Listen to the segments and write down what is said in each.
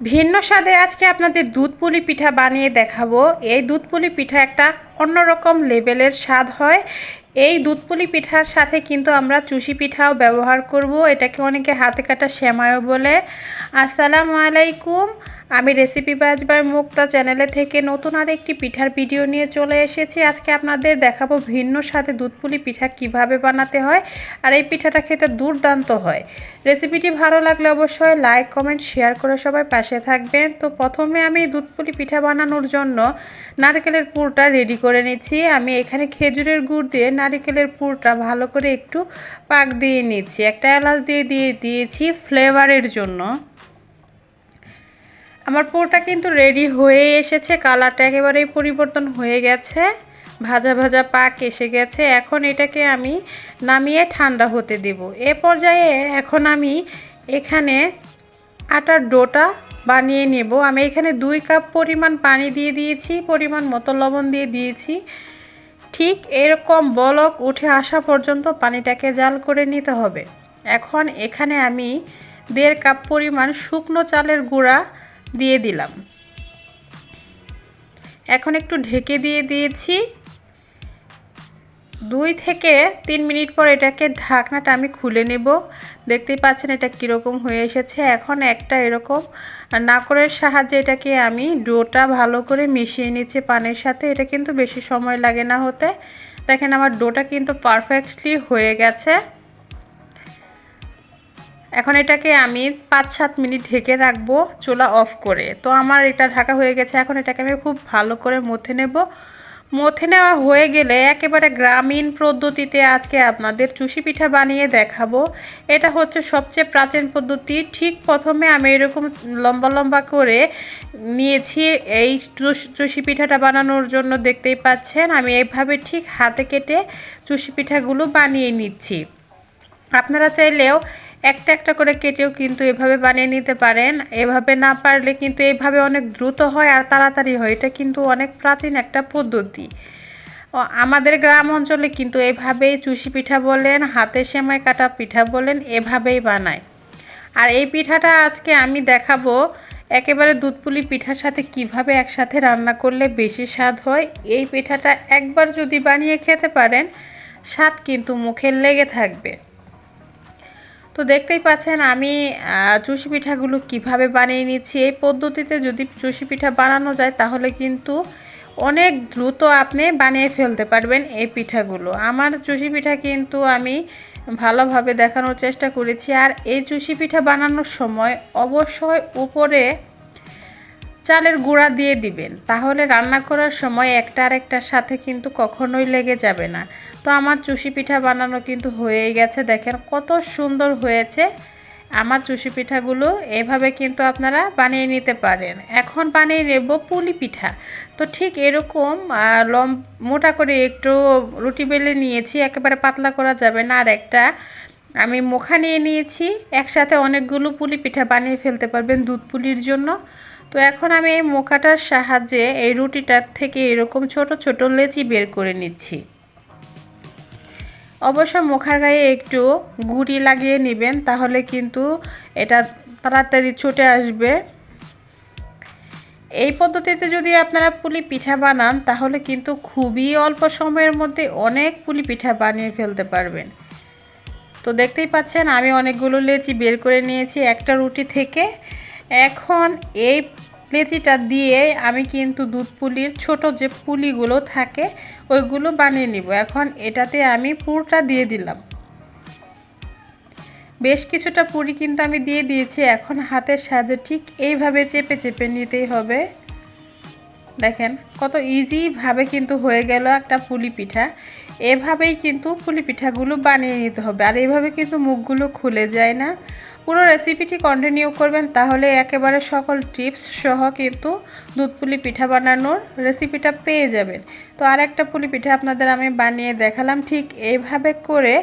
ভিন্ন স্বাদে আজকে আপনাদের দুধ পুলি পিঠা বানিয়ে দেখাবো। এই দুধ পুলি পিঠা একটা অন্যরকম লেভেলের স্বাদ হয়। এই দুধ পুলি পিঠার সাথে কিন্তু আমরা চুষি পিঠাও ব্যবহার করব। এটাকে অনেকে হাতে কাটা শ্যামায়ও বলে। আসসালামু আলাইকুম। আমি রেসিপি বাজ বাই মুক্তা চ্যানেলে থেকে নতুন আর একটি পিঠার ভিডিও নিয়ে চলে এসেছি। আজকে আপনাদের দেখাবো ভিন্ন সাথে দুধপুলি পিঠা কীভাবে বানাতে হয় আর এই পিঠাটা খেতে দুর্দান্ত হয়। রেসিপিটি ভালো লাগলে অবশ্যই লাইক, কমেন্ট, শেয়ার করে সবাই পাশে থাকবেন। তো প্রথমে আমি দুধপুলি পিঠা বানানোর জন্য নারকেলের পুরটা রেডি করে নিচ্ছি। আমি এখানে খেজুরের গুড় দিয়ে নারকেলের পুরটা ভালো করে একটু পাক দিয়ে নিচ্ছি। একটা এলাচ দিয়ে দিয়ে দিয়েছি ফ্লেভারের জন্য। আমার পুরোটা কিন্তু রেডি হয়ে এসেছে, কালারটা একেবারেই পরিবর্তন হয়ে গেছে। ভাজা ভাজা পাক এসে গেছে। এখন এটাকে আমি নামিয়ে ঠান্ডা হতে দেব। এ পর্যায়ে এখন আমি এখানে আটার ডোটা বানিয়ে নেব। আমি এখানে দুই কাপ পরিমাণ পানি দিয়ে দিয়েছি, পরিমাণ মতো লবণ দিয়ে দিয়েছি। ঠিক এরকম বলক উঠে আসা পর্যন্ত পানিটাকে জাল করে নিতে হবে। এখন এখানে আমি দেড় কাপ পরিমাণ শুকনো চালের গুঁড়া দিয়ে দিলাম। এখন একটু ঢেকে দিয়ে দিয়েছি। দুই থেকে তিন মিনিট পর এটাকে ঢাকনাটা আমি খুলে নেব। দেখতেই পাচ্ছেন এটা কীরকম হয়ে এসেছে। এখন একটা এরকম নাকরের সাহায্যে এটাকে আমি ডোটা ভালো করে মিশিয়ে নিচ্ছি পানের সাথে। এটা কিন্তু বেশি সময় লাগে না হতে। দেখেন আমার ডোটা কিন্তু পারফেক্টলি হয়ে গেছে। এখন এটাকে আমি পাঁচ সাত মিনিট ঢেকে রাখব চুলা অফ করে। তো আমার এটা ঢাকা হয়ে গেছে। এখন এটাকে আমি খুব ভালো করে মথে নেব। মথে নেওয়া হয়ে গেলে একেবারে গ্রামীণ পদ্ধতিতে আজকে আপনাদের চুষি পিঠা বানিয়ে দেখাবো। এটা হচ্ছে সবচেয়ে প্রাচীন পদ্ধতি। ঠিক প্রথমে আমি এরকম লম্বা লম্বা করে নিয়েছি এই চুষি পিঠাটা বানানোর জন্য দেখতেই পাচ্ছেন। আমি এইভাবে ঠিক হাতে কেটে চুষি পিঠাগুলো বানিয়ে নিচ্ছি। আপনারা চাইলেও একটা একটা করে কেটেও কিন্তু এভাবে বানিয়ে নিতে পারেন। এভাবে না পারলে কিন্তু এভাবে অনেক দ্রুত হয় আর তাড়াতাড়ি হয়। এটা কিন্তু অনেক প্রাচীন একটা পদ্ধতি। আমাদের গ্রাম অঞ্চলে কিন্তু এভাবেই চুষি পিঠা বলেন, হাতে সেমাই কাটা পিঠা বলেন, এভাবেই বানায়। আর এই পিঠাটা আজকে আমি দেখাবো একেবারে দুধপুলি পিঠার সাথে কীভাবে একসাথে রান্না করলে বেশি স্বাদ হয়। এই পিঠাটা একবার যদি বানিয়ে খেতে পারেন, স্বাদ কিন্তু মুখে লেগে থাকবে। তো দেখতেই পাচ্ছেন আমি চুষি পিঠাগুলো কীভাবে বানিয়ে নিচ্ছি। এই পদ্ধতিতে যদি চুষি পিঠা বানানো যায়, তাহলে কিন্তু অনেক দ্রুত আপনি বানিয়ে ফেলতে পারবেন এই পিঠাগুলো। আমার চুষি পিঠা কিন্তু আমি ভালোভাবে দেখানোর চেষ্টা করেছি। আর এই চুষি পিঠা বানানোর সময় অবশ্যই উপরে চালের গুঁড়া দিয়ে দিবেন। তাহলে রান্না করার সময় একটা আরেকটার সাথে কিন্তু কখনোই লেগে যাবে না। তো আমার চুষি পিঠা বানানো কিন্তু হয়ে গেছে। দেখেন কত সুন্দর হয়েছে। আমার চুষি পিঠাগুলো এভাবে কিন্তু আপনারা বানিয়ে নিতে পারেন। এখন বানিয়ে নেব পুলি পিঠা। তো ঠিক এরকম লম, মোটা করে একটু রুটি বেলে নিয়েছি, একেবারে পাতলা করা যাবে না। আর একটা আমি মুখা নিয়ে নিয়েছি। একসাথে অনেকগুলো পুলি পিঠা বানিয়ে ফেলতে পারবেন দুধ পুলির জন্য। তো এখন আমি এই মোকাটার সাহায্যে এই রুটিটার থেকে এরকম ছোট ছোট লেচি বের করে নিচ্ছি। অবশ্য মুখার গায়ে একটু গুড়ি লাগিয়ে নেবেন, তাহলে কিন্তু এটা তাড়াতাড়ি ছুটে আসবে। এই পদ্ধতিতে যদি আপনারা পুলি পিঠা বানান, তাহলে কিন্তু খুবই অল্প সময়ের মধ্যে অনেক পুলি পিঠা বানিয়ে ফেলতে পারবেন। তো দেখতেই পাচ্ছেন, আমি অনেকগুলো লেচি বের করে নিয়েছি একটা রুটি থেকে। এখন এই লেচিটা দিয়ে আমি কিন্তু দুধ পুলির ছোট যে পুলিগুলো থাকে, ওইগুলো বানিয়ে নিব। এখন এটাতে আমি পুরটা দিয়ে দিলাম। বেশ কিছুটা পুরি কিন্তু আমি দিয়ে দিয়েছি। এখন হাতের সাহায্যে ঠিক এইভাবে চেপে চেপে নিতেই হবে। দেখেন কত ইজিভাবে কিন্তু হয়ে গেল একটা পুলি পিঠা। এভাবেই কিন্তু পুলি পিঠাগুলো বানিয়ে নিতে হবে। আর এইভাবে কিন্তু মুখগুলো খুলে যায় না। পুরো রেসিপিটি কন্টিনিউ করবেন, তাহলে একেবারে সকল টিপস সহ কিন্তু দুধ পুলি পিঠা বানানোর রেসিপিটা পেয়ে যাবেন। তো আর একটা পুলি পিঠা আপনাদের আমি বানিয়ে দেখালাম, ঠিক এইভাবে করে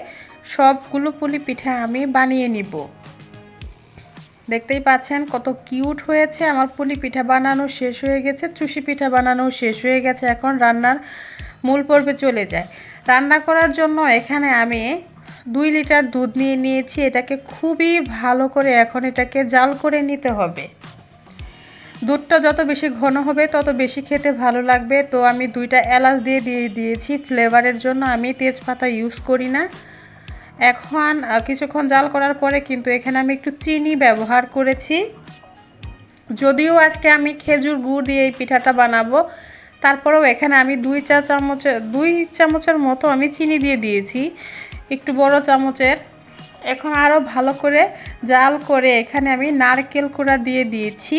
সবগুলো পুলি পিঠা আমি বানিয়ে নিব। দেখতেই পাচ্ছেন কত কিউট হয়েছে, আমার পুলি পিঠা বানানো শেষ হয়ে গেছে, চুষি পিঠা বানানো শেষ হয়ে গেছে, এখন রান্নার মূল পর্বে চলে যায়। রান্না করার জন্য এখানে আমি দুই লিটার দুধ নিয়ে নিয়েছি, এটাকে খুবই ভালো করে এখন এটাকে জাল করে নিতে হবে। দুধটা যত বেশি ঘন হবে, তত বেশি খেতে ভালো লাগবে। তো আমি দুইটা এলাচ দিয়ে দিয়ে দিয়েছি, ফ্লেভারের জন্য আমি তেজপাতা ইউজ করি না। এখন কিছুক্ষণ জাল করার পরে কিন্তু এখানে আমি একটু চিনি ব্যবহার করেছি। যদিও আজকে আমি খেজুর গুড় দিয়ে এই পিঠাটা বানাবো, তারপরেও এখানে আমি দুই চা চামচ দুই চামচের মতো আমি চিনি দিয়ে দিয়েছি। একটু বড় চামচের। এখন আরও ভালো করে জাল করে এখানে আমি নারকেল কোড়া দিয়ে দিয়েছি।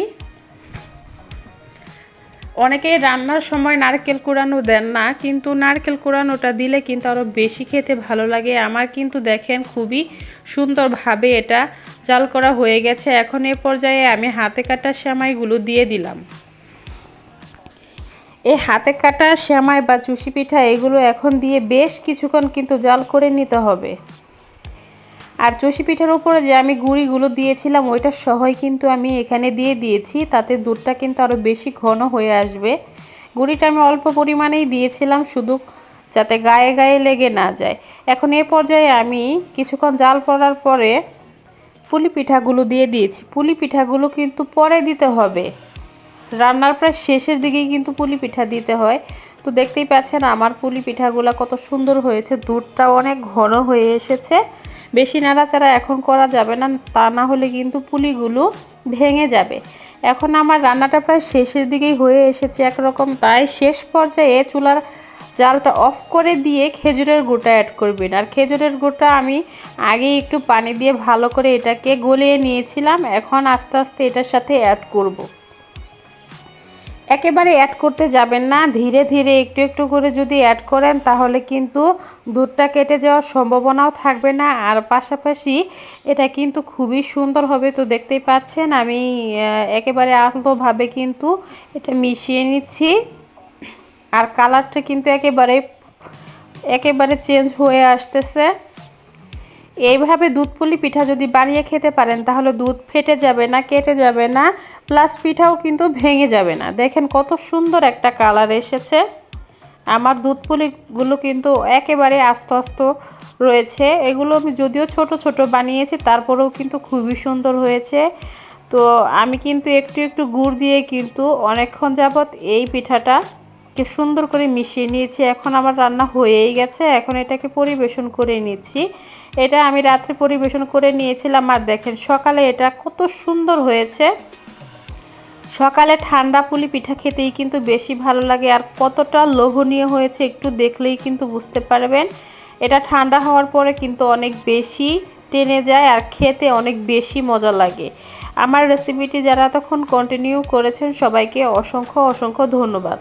অনেকেই রান্নার সময় নারকেল কুড়ানো দেন না, কিন্তু নারকেল কুড়ানোটা দিলে কিন্তু আরও বেশি খেতে ভালো লাগে। আমার কিন্তু দেখেন খুবই সুন্দরভাবে এটা জাল করা হয়ে গেছে। এখন এ পর্যায়ে আমি হাতে কাটা সেমাইগুলো দিয়ে দিলাম। এই হাতে কাটা শ্যামাই বা চুষি পিঠা এগুলো এখন দিয়ে বেশ কিছুক্ষণ কিন্তু জাল করে নিতে হবে। আর চষি পিঠার উপরে যে আমি গুঁড়িগুলো দিয়েছিলাম, ওইটা সহই কিন্তু আমি এখানে দিয়ে দিয়েছি। তাতে দুধটা কিন্তু আরও বেশি ঘন হয়ে আসবে। গুঁড়িটা আমি অল্প পরিমাণেই দিয়েছিলাম, শুধু যাতে গায়ে গায়ে লেগে না যায়। এখন এ পর্যায়ে আমি কিছুক্ষণ জাল পড়ার পরে পুলি পিঠাগুলো দিয়ে দিয়েছি। পুলি পিঠাগুলো কিন্তু পরে দিতে হবে। রান্নার প্রায় শেষের দিকেই কিন্তু পুলি পিঠা দিতে হয়। তো দেখতেই পাচ্ছেন আমার পুলি পিঠাগুলো কত সুন্দর হয়েছে, দুধটা অনেক ঘন হয়ে এসেছে। বেশি নাড়াচাড়া এখন করা যাবে না, তা না হলে কিন্তু পুলিগুলো ভেঙে যাবে। এখন আমার রান্নাটা প্রায় শেষের দিকেই হয়ে এসেছে একরকম, তাই শেষ পর্যায়ে চুলার জালটা অফ করে দিয়ে খেজুরের গুঁড়টা অ্যাড করবেন। আর খেজুরের গুঁড়টা আমি আগে একটু পানি দিয়ে ভালো করে এটাকে গলিয়ে নিয়েছিলাম, এখন আস্তে আস্তে এটার সাথে অ্যাড করব। একেবারে অ্যাড করতে যাবেন না। ধীরে ধীরে একটু একটু করে যদি অ্যাড করেন, তাহলে কিন্তু দুধটা কেটে যাওয়ার সম্ভাবনাও থাকবে না। আর পাশাপাশি এটা কিন্তু খুবই সুন্দর হবে, তো দেখতেই পাচ্ছেন আমি একেবারে আলতোভাবে কিন্তু এটা মিশিয়ে নিচ্ছি। আর কালারটা কিন্তু একেবারে একেবারে চেঞ্জ হয়ে আসতেছে। এইভাবে দুধ পুলি পিঠা যদি বানিয়ে খেতে পারেন, তাহলে দুধ ফেটে যাবে না, কেটে যাবে না প্লাস পিঠাও কিন্তু ভেঙে যাবে না। দেখেন কত সুন্দর একটা কালার এসেছে। আমার দুধ পুলিগুলো কিন্তু একেবারে আস্তে আস্তে রয়েছে। এগুলো আমি যদিও ছোট ছোট বানিয়েছি, তারপরেও কিন্তু খুবই সুন্দর হয়েছে। তো আমি কিন্তু একটু একটু গুড় দিয়ে কিন্তু অনেকক্ষণ যাবৎ এই পিঠাটা কে সুন্দর করে মিশিয়ে নিয়েছি। এখন আমার রান্না হয়েই গেছে। এখন এটাকে পরিবেশন করে নিচ্ছি। এটা আমি রাত্রে পরিবেশন করে নিয়েছিলাম। আর দেখেন, সকালে এটা কত সুন্দর হয়েছে। সকালে ঠান্ডা পুলি পিঠা খেতেই কিন্তু বেশি ভালো লাগে। আর কতটা লোভনীয় হয়েছে একটু দেখলেই কিন্তু বুঝতে পারবেন। এটা ঠান্ডা হওয়ার পরে কিন্তু অনেক বেশি টেনে যায় আর খেতে অনেক বেশি মজা লাগে। আমার রেসিপিটি যারা তখন কন্টিনিউ করেছেন, সবাইকে অসংখ্য অসংখ্য ধন্যবাদ।